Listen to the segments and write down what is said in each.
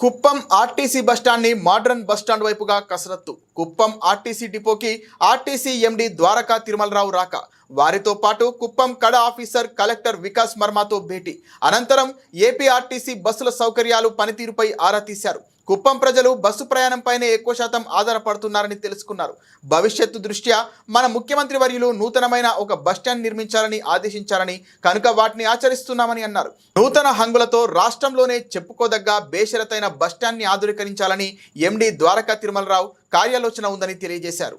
Kuppam RTC బస్టాండ్ని modern bus stand వైపుగా కసరత్తు. కుప్పం ఆర్టీసీ డిపోకి ఆర్టీసీ ఎండి ద్వారకా తిరుమలరావు రాక. వారితో పాటు కుప్పం కడ ఆఫీసర్ కలెక్టర్ వికాస్ మర్మాతో భేటీ. అనంతరం ఏపీ ఆర్టీసీ బస్సుల సౌకర్యాలు పనితీరుపై ఆరా తీశారు. కుప్పం ప్రజలు బస్సు ప్రయాణంపైనే ఎక్కువ శాతం ఆధారపడుతున్నారని తెలుసుకున్నారు. భవిష్యత్తు దృష్ట్యా మన ముఖ్యమంత్రి వర్యులు నూతనమైన ఒక బస్టాండ్ నిర్మించాలని ఆదేశించారని కనుక వాటిని ఆచరిస్తున్నామని అన్నారు. నూతన హంగులతో రాష్ట్రంలోనే చెప్పుకోదగ్గ బేషరతైన బస్టాండ్ని ఆధునీకరించాలని ఎండి ద్వారకా తిరుమలరావు కార్యాలోచన ఉందని తెలియజేశారు.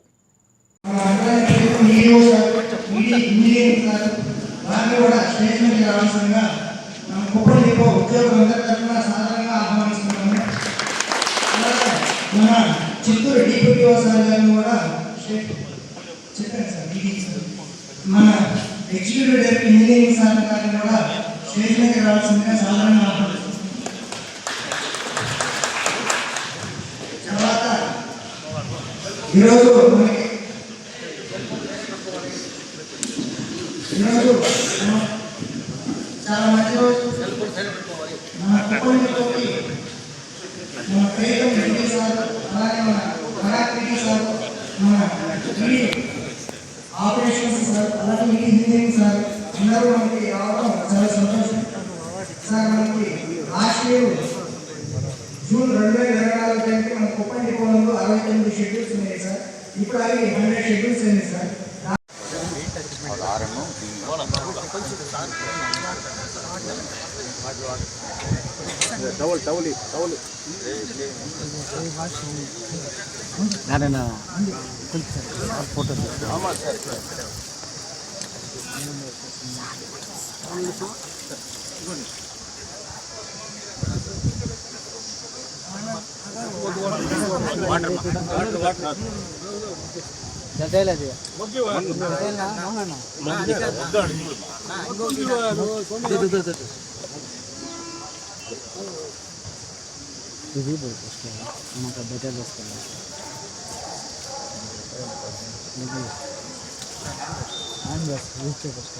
వారిని కూడా స్టేజ్ మీద రావాల్సిందిగా మన కుప్పం డిపో ఉద్యోగులందరి తరఫున సాధారణంగా ఆహ్వానిస్తున్నాము అలాగే మన చిత్తూరు డిప్యూటీ సార్ గారిని కూడా స్టేజ్ సార్ DD సార్. మన ఎగ్జిక్యూటివ్ డైరెక్టర్ ఇంజనీరింగ్ సార్ గారిని కూడా స్టేజ్ దగ్గర రావాల్సిందిగా సాధారణంగా ఆహ్వానిస్తున్నాం తర్వాత ఈరోజు మనకి ఇప్పుడు అవి హండ్రెడ్ షెడ్యూల్స్ అయినాయి సార్ నారాయణ ఫోటో జతేలది ఇది మనకు బెటర్ వస్తుంది బస్ రీచ్ వస్తుంది তুই বলতো আমাকে বেটার লস করলাম বুঝতে পারছি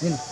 হ্যাঁ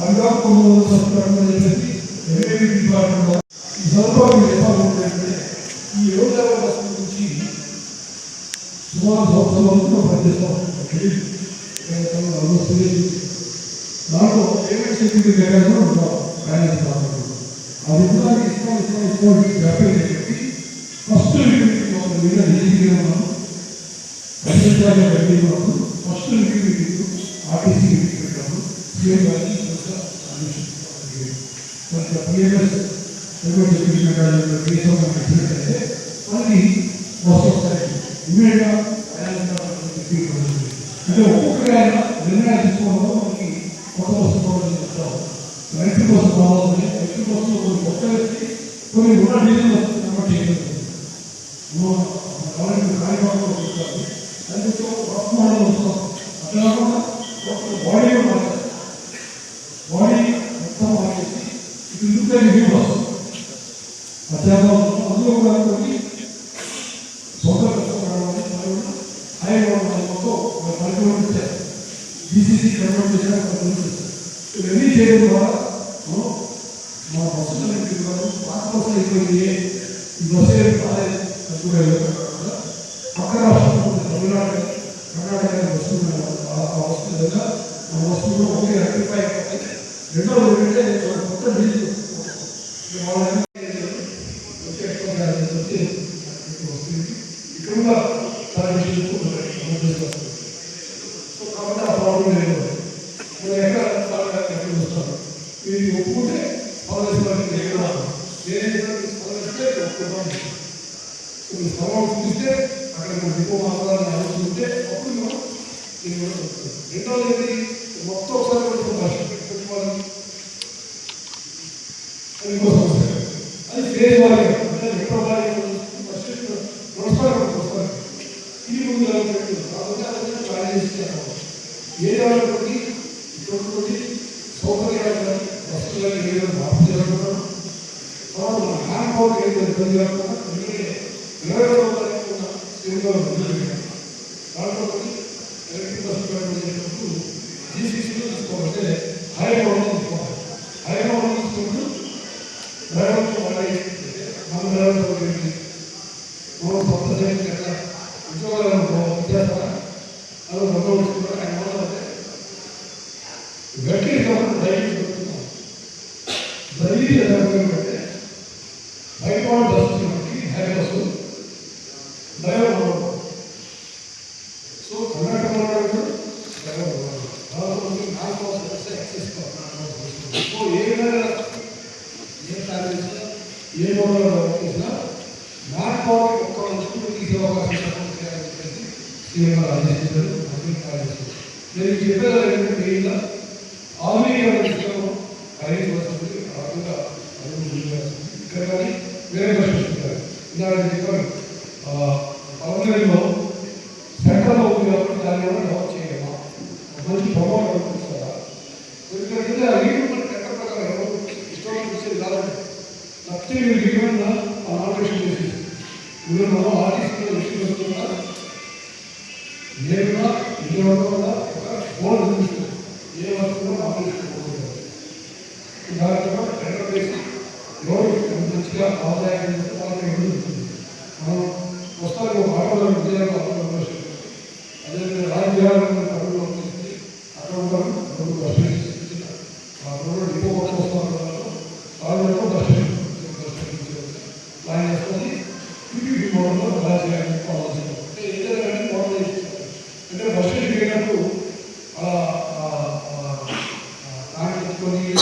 అందులో కొన్ని బస్సులు చెప్పేసి సుమారు సంవత్సరాలు పనిచేస్తాం దాంట్లో ఏమేమి సెక్యూరిటీ కెమెరాలు ఉంటాం కానీ అది కూడా ఇస్తాం ఇస్తాం ఇస్తాం వ్యాపారం చెప్పి ఫస్ట్ మీద నిలిచిగా ఉన్నాం పరిశీలించాలి పెట్టి ఉన్నాము ఫస్ట్ మీటింగ్ ఆర్టీసీ మీటింగ్ పెట్టాము సీఎం గారిని కొంచెం పిఎంఎస్ సెక్యూరిటీ కెమెరాలు కేసు పెట్టినట్లయితే మనకి వస్తు వస్తాయి ఇమీడియట్గా అంటే ఒక్కొక్కటి ఆయన నిర్ణయాలు తీసుకోవడంలో మనకి కొత్త వస్తువులు చెప్తాం ఎలక్ట్రిక్ బస్సు కావాలని ఎలక్ట్రిక్ బస్సు కొన్ని కొత్త వ్యక్తి కొన్ని ఉన్న డీజిల్ వస్తుంది కాబట్టి గవర్నమెంట్ కార్యక్రమంలో చెప్తారు అందుకే వర్క్ మోడల్ వస్తాం అట్లా కాకుండా బాడీ మార్చాలి బాడీ మొత్తం మార్చేసి ఇటు లుక్ వ్యూ వస్తుంది అధ్యాపకం అందులో కూడా కొన్ని సొంత కష్టపడమని మరియు హై మొత్తం వచ్చారు బీసీసీ కన్వర్ట్ చేశారు కొంతమంది చేశారు. ఇవన్నీ చేయడం ద్వారా మా బస్సులు వారు పాత బస్సులు అయిపోయింది ఈ బస్సు ఏమి కాలేదు తక్కువ పక్క రాష్ట్రంలో తమిళనాడు కర్ణాటక బస్సులు ఆ- వస్తువు లేదా ఆ బస్సులు ఒకే రెక్టిఫై అయిపోతాయి రెండోది ఏంటంటే ఒక కొత్త డీజిల్ నేనే పౌరస్తే ఒప్పుకుంటాం కొన్ని స్థలం చూస్తే అక్కడ మన డిపో మాత్రాన్ని ఆలోచిస్తే అప్పుడు మనం దీన్ని కూడా చెప్తాం. రెండవది మొత్తం ఒకసారి పెట్టుకోవాలి పెట్టుకోవాలి అది ఇంకో సమస్య అది ఫేజ్ వారి అంటే ఎక్కడ వారి ఫస్ట్ నమస్కారం నమస్కారం ఇది ముందు కాబట్టి అది ప్లాన్ చేసి ఏ కాబట్టి ఇటువంటి సౌకర్యాలు కానీ వస్తువులు కానీ ఏదైనా మార్పు చేసుకుంటాం ಅವರು ನಾಲ್ಕು ರೈತರು ಬಂದಿರೋ ನಿಮಗೆ ಎರಡು ಸಿಂಗವನ್ನು ನೀಡಿದೆ ಕಾರಣವಾಗಿ ಎಲೆಕ್ಟ್ರಿಕ್ ಬಸ್ಗಳನ್ನು ಜಿ ಸಿ ಸಿ ಇಸ್ಕೊಂಡ್ರೆ ಹೈರೋಡನ್ನು ಇಸ್ಕೊಂಡು ಹೈರೋಡನ್ನು ಇಸ್ಕೊಂಡು ಡ್ರೈವರ್ನ ಮಾಡಿ ನಮ್ಮ ಡ್ರೈವರ್ ಮೂರು ಸಂಪ್ರದಾಯಕ್ಕೆಲ್ಲ ಉದ್ಯೋಗ ವ್ಯತ್ಯಾಸ ಅದು ಬದಲಾವಣೆ ನೋಡೋದೇ ಗಟ್ಟಿ ದಯವಿಟ್ಟು ದಯವಿಟ್ಟು ದರ್ಶನ ಮಾಡ್ತೀವಿ ಹ್ಯಾಪಿ ಬಸ್ಸು ದಯವ ಮಾಡಬೇಕು ಸೊ ಕರ್ನಾಟಕ ಮಾಡಬೇಕು ದಯವ ಮಾಡಬೇಕು ಭಾರತದಲ್ಲಿ ನಾಲ್ಕು ವರ್ಷ ಎಕ್ಸೆಸ್ ಸೊ ಏನ ಏನಾಗಲಿಲ್ಲ ಏನು ಇಲ್ಲ ನಾಲ್ಕು ಮಕ್ಕಳಷ್ಟು ಈಗ ಅವಕಾಶ ಸಿಎಂ ಆದೇಶಿಸಿದರು ನನಗೆ ಜಿಲ್ಲೆಯಲ್ಲಿ ಇಲ್ಲ ಆಮೇಲೆ ಕರೆಯುವ ಸಂದರ್ಭ ಆಗುತ್ತಾ ಅದು ಮುಂದುವರೆಸಿದೆ ಹೀಗಾಗಿ సో ఏ విధంగా ఏ కాలేజ్ ఏ మోడల్ చేసినా మ్యాథ్ పవర్ ఒక్క వస్తువు తీసే అవకాశం తప్పని చేయాలని చెప్పేసి సీఎం గారు ఆదేశించారు అన్ని కాలేజ్ నేను చెప్పేది ఏంటంటే మెయిన్గా ఆధునీకరణ విషయంలో ఖరీదు వస్తుంది కాకుండా అడుగు ముందుకు వేస్తుంది. ఇక్కడ కానీ వేరే ప్రశ్నిస్తున్నారు ఇందాక నేను చెప్పాను పవన్లో సెంటర్లో ఉంది కాబట్టి దాన్ని కూడా డెవలప్ చేయగలమా ఒక మంచి ప్రమోట్ కనిపిస్తారా ఎందుకంటే ఆ లీడ్ మన చట్ట ప్రకారం ఎవరు ఇష్టం చేసేది కాదండి నచ్చితే మీరు రికమెండ్ ఆపరేషన్ చేసి మీరు 분이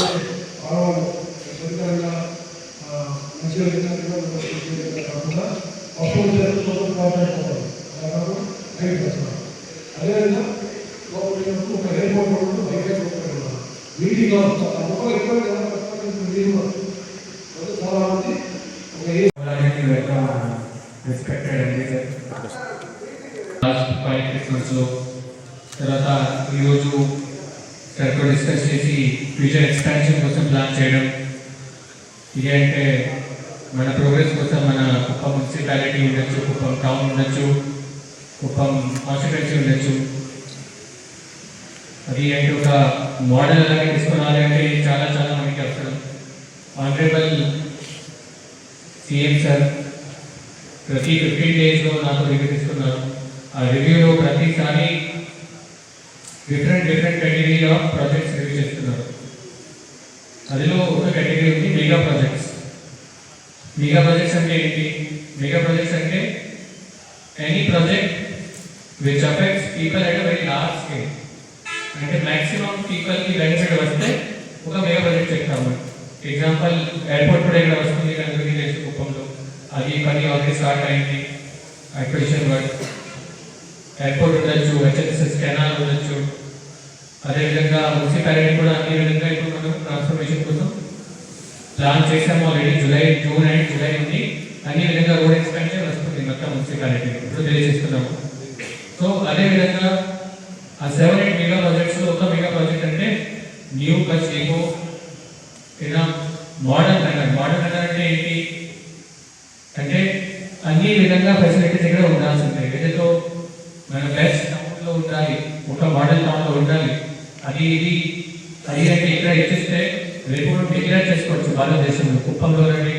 ఫ్యూచర్ కోసం ప్లాన్ చేయడం. ఇది అంటే మన ప్రోగ్రెస్ కోసం మన కుప్పం మున్సిపాలిటీ ఉండొచ్చు కుప్పం టౌన్ ఉండొచ్చు కుప్పం కాన్స్టిట్యున్సీ ఉండొచ్చు. అది అంటే ఒక మోడల్ అలాగే తీసుకురావాలి అంటే చాలా చాలా మనకి అవసరం. ఆనరేబుల్ సీఎం సార్ ప్రతి ఫిఫ్టీన్ డేస్లో నాకు రివ్యూ తీసుకున్నారు. ఆ రివ్యూలో ప్రతిసారి different different category of projects review చేస్తున్నారు. అందులో ఒక కేటగిరీ ఉంది మెగా ప్రాజెక్ట్స్ మెగా ప్రాజెక్ట్స్ అంటే ఏంటి మెగా ప్రాజెక్ట్స్ అంటే any project which affects people at very large scale అంటే మ్యాక్సిమం పీపుల్కి బెనిఫిట్ వస్తే ఒక మెగా ప్రాజెక్ట్ చెప్తాము ఎగ్జాంపుల్ ఎయిర్పోర్ట్ కూడా ఇక్కడ వస్తుంది అందరికీ తెలుసు కుప్పంలో అది పని ఆల్రెడీ స్టార్ట్ అయింది అక్విజిషన్ వర్క్ ఎయిర్పోర్ట్ ఉండొచ్చు హెచ్ఎస్ఎస్ కెనాల్ ఉండొచ్చు అదేవిధంగా మున్సిపాలిటీ కూడా అన్ని విధంగా ఇప్పుడు మనం ట్రాన్స్ఫర్మేషన్ కోసం ప్లాన్ చేసాము already July June and July ఉంది అన్ని విధంగా రోడ్ ఎక్స్పెన్షన్ వస్తుంది మొత్తం మున్సిపాలిటీ ఇప్పుడు తెలియజేస్తున్నాము. సో అదేవిధంగా ఆ సెవెన్ ఎయిట్ మెగా ప్రాజెక్ట్స్లో ఒక మెగా ప్రాజెక్ట్ అంటే న్యూ బస్ ఏమో ఇలా మోడర్న్ నగర్ మోడర్న్ నగర్ అంటే ఏంటి? అంటే అన్ని విధంగా ఫెసిలిటీస్ ఇక్కడ ఉండాల్సిందే ఏదైతే మన బెస్ట్ టౌన్లో ఉండాలి ఒక మోడల్ టౌన్లో ఉండాలి అది ఇది అది అంటే ఇక్కడ ఇచ్చిస్తే రేపు డిక్లేర్ చేసుకోవచ్చు. భారతదేశంలో కుప్పంలో రండి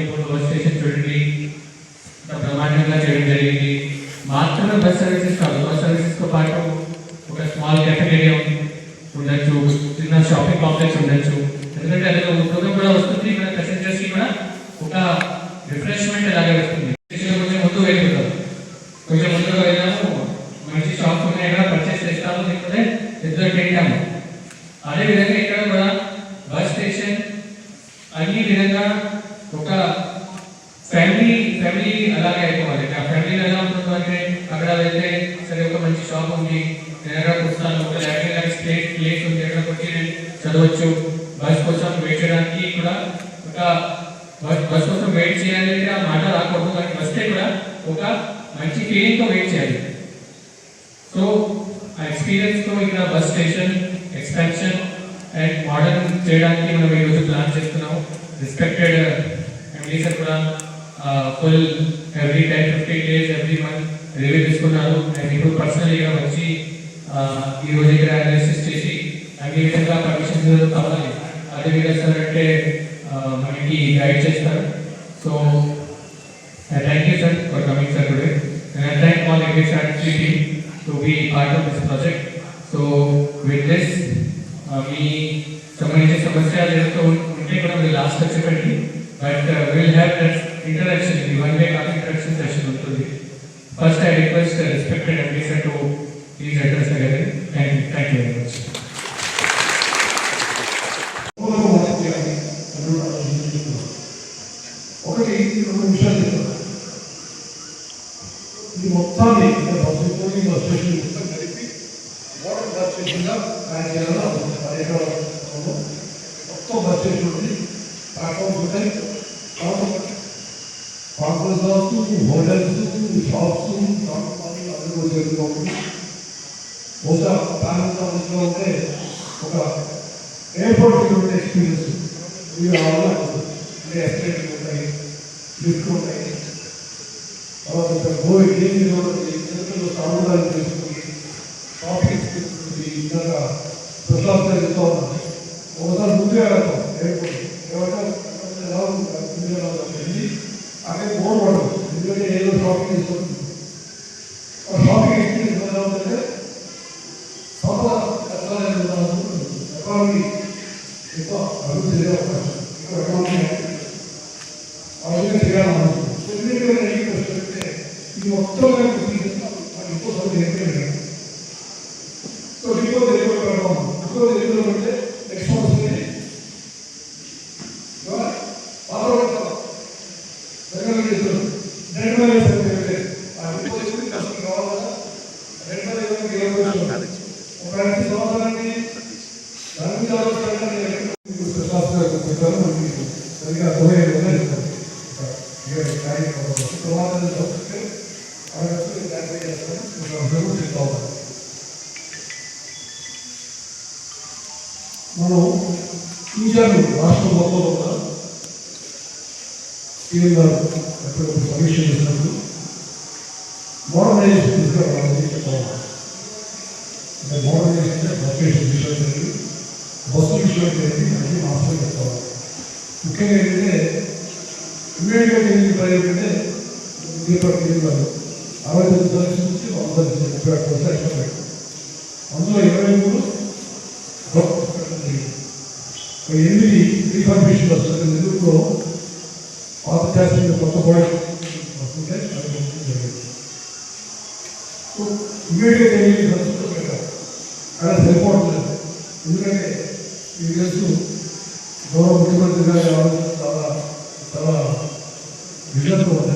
ఫ్యామిలీ ఫ్యామిలీ అలాగే అయిపోవాలి ఆ ఫ్యామిలీ ఎలా ఉంటుందో అంటే అక్కడ వెళ్తే సరే ఒక మంచి షాప్ ఉంది నేను అక్కడ వస్తాను ఒక లైబ్రరీ ప్లేస్ ప్లేస్ ఉంది అక్కడికి వచ్చి నేను చదవచ్చు బస్ కోసం వెయిట్ చేయడానికి కూడా ఒక బస్ బస్ కోసం వెయిట్ చేయాలి అంటే ఆ మాట రాకూడదు కానీ వస్తే కూడా ఒక మంచి ఫీలింగ్ తో వెయిట్ చేయాలి సో ఆ ఎక్స్పీరియన్స్ తో ఇక్కడ bus station expansion and modern చేయడానికి మనం ఈరోజు ప్లాన్ చేస్తున్నాము రిస్పెక్టెడ్ ఎండీ సార్ కూడా Full every ten fifteen days every month review తీసుకున్నారు అండ్ ఇప్పుడు పర్సనల్గా వచ్చి ఆ, ఈ రోజు ఇక్కడ అనాలిసిస్ చేసి అన్ని విధంగా పర్మిషన్స్ కావాలి అదే విధంగా సార్ అంటే ఆ, మనకి గైడ్ చేస్తారు so I thank you, sir, for coming, sir, today. And I thank all ABSRTC team to be part of this project. So, with this, uh, మీ సంబంధించిన సమస్యలు ఏదైతే ఉం- ఉంటే కూడా మీరు లాస్ట్ చెప్పండి but will have that interaction ఇది one way కాదు interaction session ఉంటుంది. First I request respected MP sir to please address agar thank అందరూ జరుగుతూ ఉంటుంది బహుశా ప్లాన్ ఉంటే ఒక ఎయిర్పోర్ట్ ఉండే ఎక్స్పీరియన్స్ ఇవి రావాలని అనుకుంటున్నాను. అంటే ఎస్టేట్లు ఉంటాయి లిఫ్ట్ ఉంటాయి తర్వాత ఇక్కడ గోవి ఏమి చేతుల్లో సాగుదాలు చేసుకుని షాపింగ్ చేసుకుని ఇంకా ప్రశాంతంగా వెళ్తూ ఉన్నాను ఒకసారి ముందుగా వెళ్తాం ఎయిర్పోర్ట్ ఏమంటే ఎలా ఉంటుంది ముందుగా వెళ్తాం. వెళ్ళి అక్కడ బోర్డు పడదు ఎందుకంటే ఏదో షాపింగ్ చేసుకుంటుంది ఆ షాపింగ్ ఎక్స్పీరియన్స్ ఎలా ఉందంటే సంపద ఎట్లా ఎకానమీ ఎక్కువ అభివృద్ధి జరిగే అవకాశం ఎక్కువ ఎకానమీ ఆ విధంగా చేయాలనుకుంటున్నాం ఎందుకంటే నేను ఈ ప్రశ్న పెడితే ఇది మొత్తం మనకి ఇంకో సభ్యులు ఏం సో ఇంకో తెలియదు పెడతాం ఇంకో తెలియదు పెడితే నెక్స్ట్ మంత్ వస్తుంది పాత్ర పెడతాం దగ్గర చేస్తారు రెండు వేల ఇరవై ఆ ఇంకో తెలియదు కష్టం కావాలా రెండు వేల ఇరవై ఇరవై ఒక ఐదు సంవత్సరానికి దాని మీద ఆలోచించాలని 안타스럽고 불편한 분위기고 저희가 노예를 보내줘서 이걸 나이 먹어서 좋아하는 적들 알아서 나이에서 그런 배우들이 나오고 나로 이자로 와서 먹어보다 이런 날 앞으로 버리시는 사람도 모라네 스피커가 나오고 있었고 근데 모라네 스피커가 바뀌어서 미션들을 బస్సు విషయం జరిగింది అన్ని మాత్రం చెప్తాను ముఖ్యంగా ఏంటంటే ఇమ్మీడియట్గా ఏంటి ప్రైవేట్ అంటే దీపక్ దీప్ గారు అరవై తొమ్మిది సర్వీస్ నుంచి వంద సర్వీస్ ముప్పై ఒక్క బస్సు ఎక్స్ట్రా పెట్టారు అందులో ఇరవై మూడు గొప్ప పెట్టడం జరిగింది. ఒక ఎనిమిది రీఫర్బిషన్ బస్సులు నెల్లూరులో పాత చేసిన కొత్త ప్రోడక్ట్ వస్తుంటే అది పంపించడం జరిగింది సో ఇమీడియట్ ఎనిమిది బస్సులు పెట్టారు అక్కడ సరిపోవట్లేదు ఎందుకంటే మీకు గౌరవ ముఖ్యమంత్రి గారి ఆలోచన చాలా చాలా విజయంతో ఉంది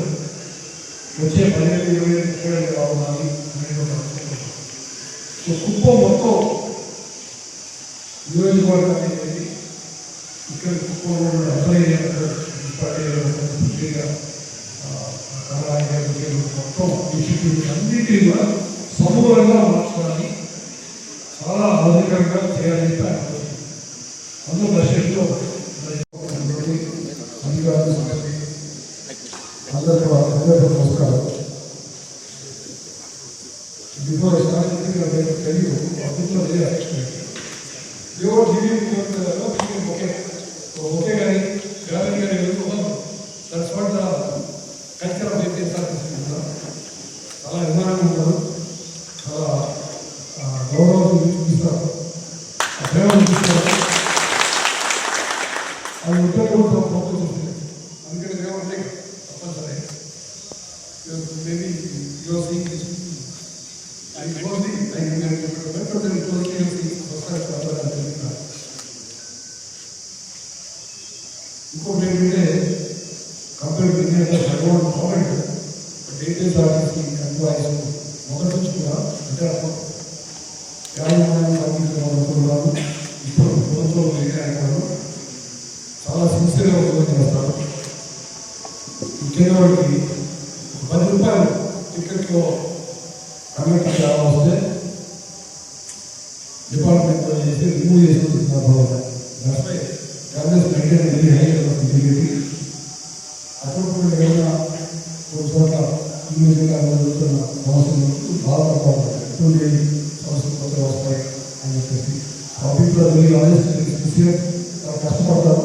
వచ్చే పదిహేను ఇరవై ఏళ్ళు రావాలి అనేది ఒక సో కుప్పం మొత్తం నియోజకవర్గం అనేది ఇక్కడ కుప్పంలో ఉన్న మొత్తం ఇన్స్టిట్యూట్ అన్నింటినీ కూడా సమూలంగా మార్చడానికి చాలా ఆధునికంగా చేయాలని 我们个事情。అది ఉంటే కూడా గొప్ప చూస్తుంది అందుకని ప్రేమ ఉంటే తప్పనిసరి maybe your seeing this I was the, I remember the చాలా సిన్సియర్గా ఉద్యోగం చేస్తారు ముఖ్యంగా వాడికి ఒక పది రూపాయలు టికెట్లో కమిటీ చాలా వస్తే డిపార్ట్మెంట్లో చేసి రిమూవ్ చేసి దానిపై Congress maintain very high integrity అప్పుడు ఏమైనా ఒక చోట ఇండివిజువల్గా జరుగుతున్న సమస్యలు బాధపడతారు ఎటువంటి సమస్యలు కొత్త వస్తాయి అని చెప్పేసి ఆ పీపుల్ వెరీ ఆనెస్ట్ కష్టపడతారు